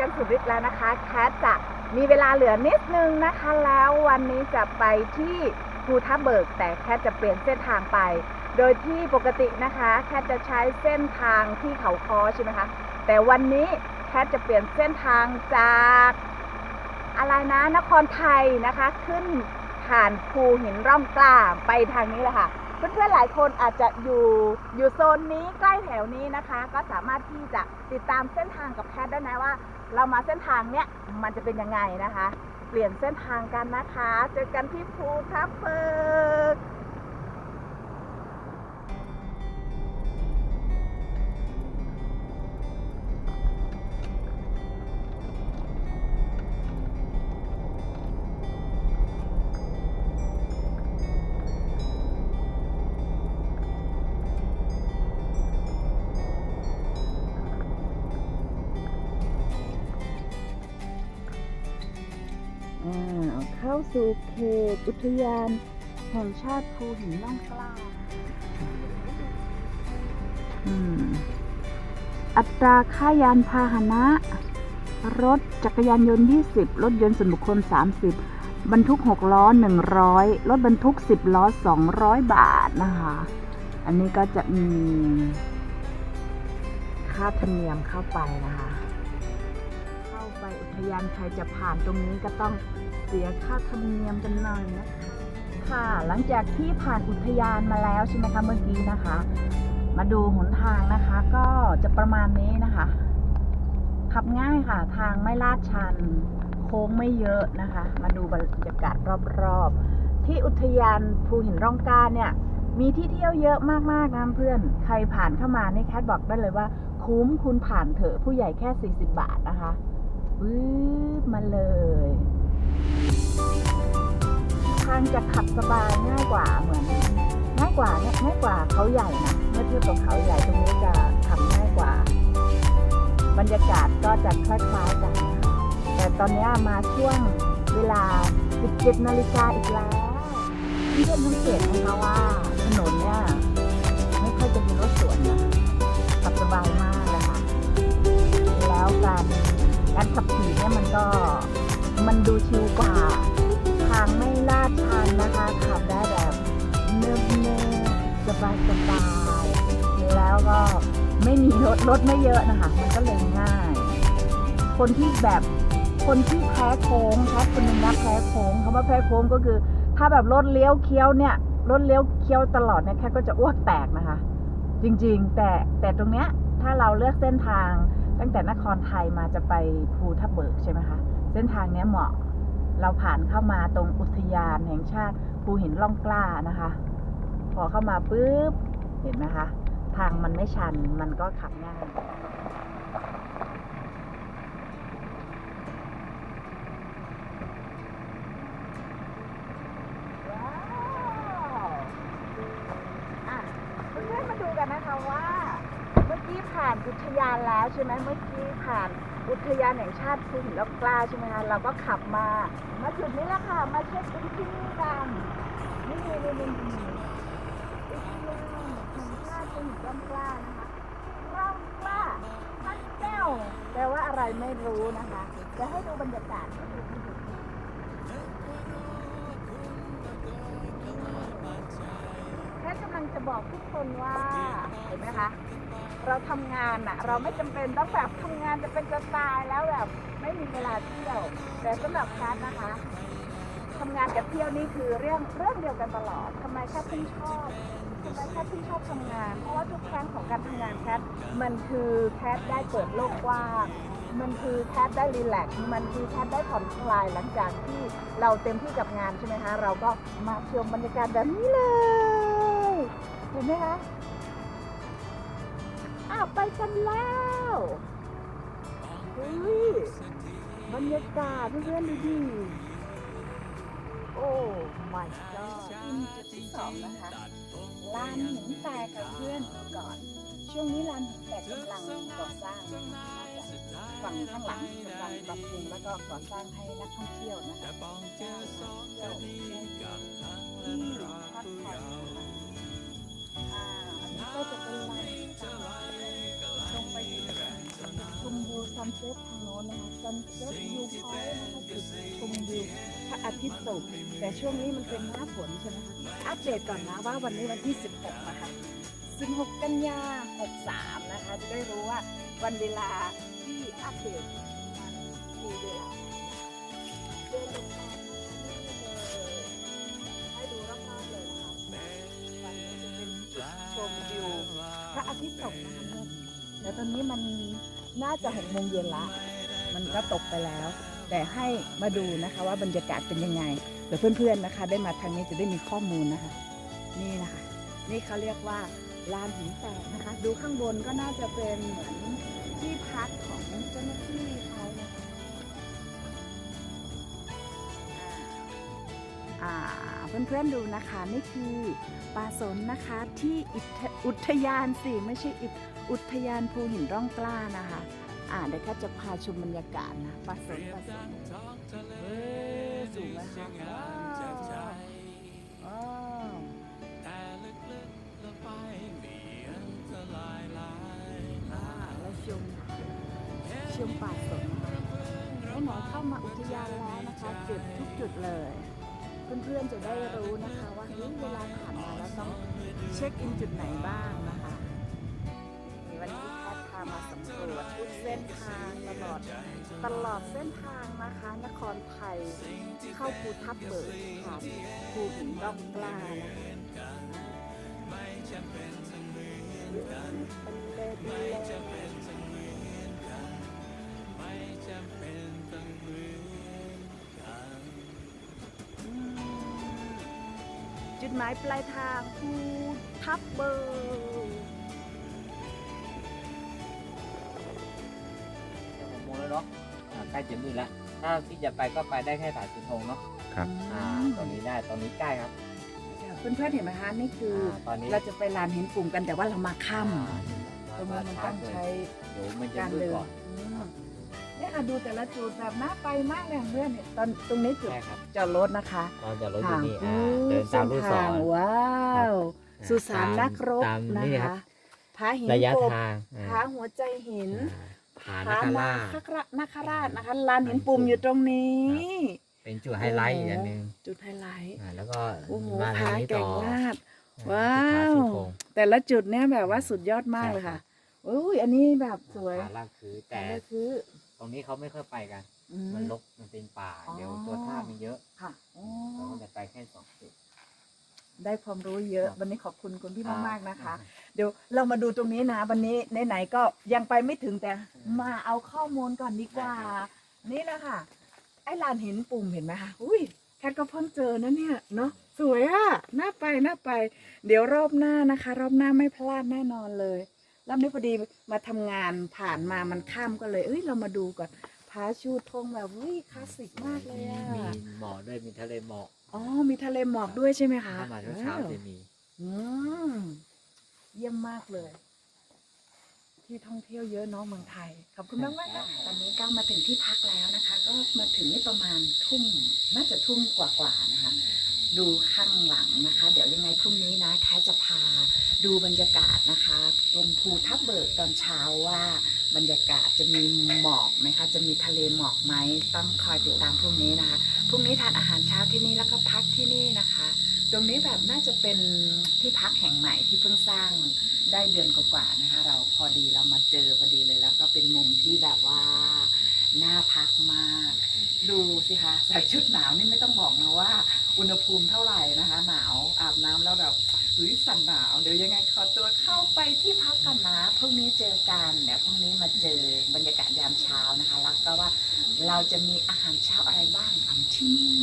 กันสุดฤทธิ์แล้วนะคะ แคทจะมีเวลาเหลือนิดนึงนะคะ แล้ววันนี้จะไปที่ภูทับเบิก แต่แคทจะเปลี่ยนเส้นทางไป โดยที่ปกตินะคะ แคทจะใช้เส้นทางที่เขาคอใช่ไหมคะ แต่วันนี้แคทจะเปลี่ยนเส้นทางจากอะไรนะนครไทยนะคะ ขึ้นผ่านภูหินร่องกล้าไปทางนี้แหละค่ะ เพื่อนๆหลายคนอาจจะอยู่อยู่โซนนี้ใกล้แถวนี้นะคะ ก็สามารถที่จะติดตามเส้นทางกับแคทได้นะว่า เรามาเส้นทางเนี้ยมันจะเป็นยังไงนะคะ เปลี่ยนเส้นทางกันนะคะ เจอกันที่ภูทับเบิก เข้าสู่เขตอุทยานแห่งชาติภูหินร่องกล้างอัตราค่ายานพาหนะ รถจักรยานยนต์ 20 รถยนต์ส่วนบุคคล 30 บรรทุก 6 ล้อ 100 รถบรรทุก 10 ล้อ 200 บาทนะคะ อันนี้ก็จะมีค่าธรรมเนียมเข้าไปนะคะ ทยานใครจะผ่านตรงนี้ก็ต้องเสียค่าธรรมเนียมกันหน่อยนะคะค่ะหลังจากที่ผ่านอุทยานมาแล้วใช่ไหมคะเมื่อกี้นะคะ มาดูหนทางนะคะ ก็จะประมาณนี้นะคะ ขับง่ายค่ะ ทางไม่ลาดชัน โค้งไม่เยอะนะคะ มาดูบรรยากาศรอบๆ ที่อุทยานภูหินร่องกาเนี่ย มีที่เที่ยวเยอะมากๆนะเพื่อน ใครผ่านเข้ามานี่แคทบอกได้เลยว่า คุ้มคุณผ่านเถอะผู้ใหญ่แค่ 40 บาทนะคะ ปึ๊บมาเลย ทางจะขับสบายง่ายกว่าเหมือนง่ายกว่าเนี่ยง่ายกว่าเขาใหญ่นะเมื่อเทียบกับเขาใหญ่ตรงนี้จะขับง่ายกว่า บรรยากาศก็จะคล้ายๆกัน แต่ตอนนี้มาช่วงเวลา 17นาฬิกาอีกแล้วที่เพื่อนสังเกตไหมคะว่าถนนเนี่ยไม่ค่อยจะมีรถสวนนะขับสบายมากเลยค่ะแล้วการ การขับขี่เนี่ยมันก็มันดูชิลกว่า ทางไม่ลาดชันนะคะขับได้แบบเนิบเนิบสบายสบายแล้วก็ไม่มีรถรถไม่เยอะนะคะ มันก็เลยง่าย คนที่แบบคนที่แพ้โค้งแพ้คนหนึงนะแพ้โค้งคำว่าแพ้โค้งก็คือ ถ้าแบบรถเลี้ยวเคี้ยวเนี่ยรถเลี้ยวเคี้ยวตลอดเนี่ยแค่ก็จะอ้วกแตกนะคะ จริงๆ แต่แต่ตรงเนี้ยถ้าเราเลือกเส้นทาง ตั้งแต่นครไทยมาจะไปภูทับเบิกใช่ไหมคะ เส้นทางนี้เหมาะ เราผ่านเข้ามาตรงอุทยานแห่งชาติภูหินล่องกล้านะคะ พอเข้ามาปุ๊บ เห็นไหมคะ ทางมันไม่ชัน มันก็ขับง่าย ว้าวอะเพื่อนๆมาดูกันนะคะว่า เมื่อกี้ผ่านอุ ทยานแล้วใช่ไหมเมื่อกี้ผ่านอุทยานแห่งชาติภูหินร่องกล้าใช่ไหมคะเราก็ขับมามาจุดนี้แล้วค่ะ มาเช็คอินที่นี่กันนี่นี่นี่นี่นี่อุทยานแห่งชาติภูหินร่องกล้านะคะร่องกล้าพันแก้วแปลว่าอะไรไม่รู้นะคะจะให้ดูบรรยากาศ จะบอกทุกคนว่าเห็นไหมคะเราทำงานอะเราไม่จำเป็นต้องแบบทำงานจะเป็นจะตายแล้วแบบไม่มีเวลาเที่ยว แต่สำหรับแคทนะคะทำงานกับเที่ยวนี่คือเรื่องเรื่องเดียวกันตลอดทำไมแคทถึงชอบทำไมแคทถึงชอบทำงาน เพราะว่าทุกครั้งของการทำงานแคทมันคือแคทได้เปิดโลกกว้างมันคือแคทได้รีแลกซ์มันคือแคทได้ผ่อนคลายหลังจากที่เราเต็มที่กับงานใช่ไหมคะเราก็มาชมบรรยากาศแบบนี้เลย เห็นไหมคะอ้าวไปกันแล้วเฮ้ยบรรยากาศเพื่อนๆดูดิโอ้ my god ขึ้นจุดที่สองนะคะลานหินแตกกับเพื่อนก่อน ช่วงนี้ลานหินแตกกำลังก่อสร้างน่าจะฝั่งข้างหลังกำลังปรับปรุงแล้วก็ก่อสร้างให้นักท่องเที่ยวนะคะนักท่องเที่ยวที่พักผ่อน อ่าอันนี้ก็จะเป็นลานหินแตกลงไปถึงมวิวซันเซ็ตทางโน้นนะคะซันเซ็ตวิวพอยต์นะคะจุดชมวิวพระอาทิตย์ตก แต่ช่วงนี้มันเป็นหน้าฝนใช่ไหมคะอัปเดตก่อนนะว่าวันนี้วันที่ 16 นะคะ16 กันยา 63 นะคะ จะได้รู้ว่าวันเวลาที่อัปเดตมันคือเวลา ที่ตกนะคะเนี่ยแต่ตอนนี้มันน่าจะหกโมงเย็นละ มันก็ตกไปแล้ว แต่ให้มาดูนะคะว่าบรรยากาศเป็นยังไงเดี๋ยวเพื่อนๆนะคะ ได้มาทางนี้จะได้มีข้อมูลนะคะ นี่นะคะ นี่เขาเรียกว่าลานหินแตกนะคะ ดูข้างบนก็น่าจะเป็นเหมือนที่พักของเจ้าหน้าที่เขานะคะ เพื่อนๆดูนะคะนี่คือป่าสนนะคะที่อุทยานสิไม่ใช่อิอุทยานภูหินร่องกล้านะคะอ่าเดี๋ยวข้าจะพาชมบรรยากาศนะป่าสนป่าสนเฮ้ยสูงนะคะว้าวว้าวอ่าเราชมชมป่าสนนะคะไหนๆเข้ามาอุทยานแล้วนะคะจุดทุกจุดเลย เพื่อนๆจะได้รู้นะคะว่าเฮ้ยเวลาผ่านมาแล้วต้องเช็คอินจุดไหนบ้างนะคะวันนี้แพทพามาสำรวจทุกเส้นทางตลอดตลอดเส้นทางนะคะ นครไทยเข้าภูทับเบิกผ่านภูหินร่องกล้านะคะเป็นเล่น จุดหมายปลายทางภูทับเบิกเดี๋ยวหกโมงแล้วเนาะอ่าใกล้จะมืดแล้วถ้าที่จะไปก็ไปได้แค่สายสุนทงเนาะครับ อ่า ตอนนี้ได้ตอนนี้ใกล้ครับเพื่อนๆเห็นไหมคะนี่คืออ่าตอนนี้เราจะไปลานหินปุ่มกันแต่ว่าเรามาค่อ่าำตรงนั้นมันต้องใช้เดี๋ยวมันจะการมืดเดินก่อน อืมเนี่ย ค่ะดูแต่ละจุดแบบน่าไปมากเลยเพื่อนเนี่ยตอนตรงนี้จุดใช่ครับจอดรถนะคะตอนจะรถอยู่นี่ทอ่างเดินตามลูกศเส้นรทางว้าวอ่าสุสานนักรบตามนะนี่ครัคะบ ผาหินระยะกบทางอ่าผาหัวใจหินอ่าผานาคาราชนาครานาคราชนะคะลานหินปุ่มอยู่ตรงนี้ เป็นจุดไฮไลท์อีกอันหนึ่งจุดไฮไลท์อ่าแล้วก็โอ้โหมาผาทางนี้แก่ต่งอลาดอ่ว้าที่ผวสุโขงแต่ละจุดเนี่ยแบบว่าสุดยอดมากเลยค่ะอุ้ยอันนี้แบบสวยผาลากคือแต่อันนี้คือต รงนี้เขาไม่ค่อยไปกัน อืมันรกมันเป็นป่า อ๋อ เดี๋ยวตัวท่ามันเยอะค่ะอ๋อเราก็จะไปแค่สองจุด ได้ความรู้เยอะครับ วันนี้ขอบคุณคุณพี่รับมากๆนะคะ เดี๋ยวเรามาดูตรงนี้นะ วันนี้ไหนๆก็ยังไปไม่ถึงแต่มาเอาข้อมูลก่อนดีกว่านี่นะคะไอ้ลานหินปุ่มเห็นไหมคะอุ้ยแคทก็เพิ่งเจอนะเนี่ยเนาะสวยอะน่าไปน่าไป เดี๋ยวรอบหน้านะคะ รอบหน้าไม่พลาดแน่นอนเลย รอบนี้พอดีมาทำงานผ่านมามันข้ามก็เลย เอ้ยเรามาดูก่อนพาชูธงแบบอุ้ยคลาสสิกมากเลยอะมีหมอกด้วยมีทะเลหมอกอ๋อมีทะเลหมอกด้วยใช่ไหมคะถ้ามาเช้าว้วๆจะมีอืมเยี่ยมมากเลย ที่ท่องเที่ยวเยอะเนาะเมืองไทยขอบคุณมากมากๆค่ะตอนนี้ก็มาถึงที่พักแล้วนะคะ ก็มาถึงนี่ประมาณทุ่มน่าจะทุ่มกว่าๆนะคะ ดูข้างหลังนะคะ เดี๋ยวยังไงพรุ่งนี้นะแค่จะพาดูบรรยากาศนะคะตรงภูทับเบิกตอนเช้าว่า บรรยากาศจะมีหมอกไหมคะ จะมีทะเลหมอกไหมต้องคอยติดตามพรุ่งนี้นะคะพรุ่งนี้ทานอาหารเช้าที่นี่แล้วก็พักที่นี่นะคะ ตรงนี้แบบน่าจะเป็นที่พักแห่งใหม่ที่เพิ่งสร้างได้เดือนกว่าๆนะคะ เราพอดีเรามาเจอพอดีเลยแล้วก็เป็นมุมที่แบบว่าน่าพักมาก ดูสิคะใส่ชุดหนาวนี่ไม่ต้องบอกนะว่า อุณหภูมิเท่าไหร่นะคะ หนาวอาบน้ำแล้วแบบหรือสั่นหนาวเดี๋ยวยังไงขอตัวเข้าไปที่พักกันนะพรุ่งนี้เจอกันเดี๋ยวพรุ่งนี้มาเจอบรรยากาศยามเช้านะคะ แล้วก็ว่าเราจะมีอาหารเช้าอะไรบ้างของที่นี่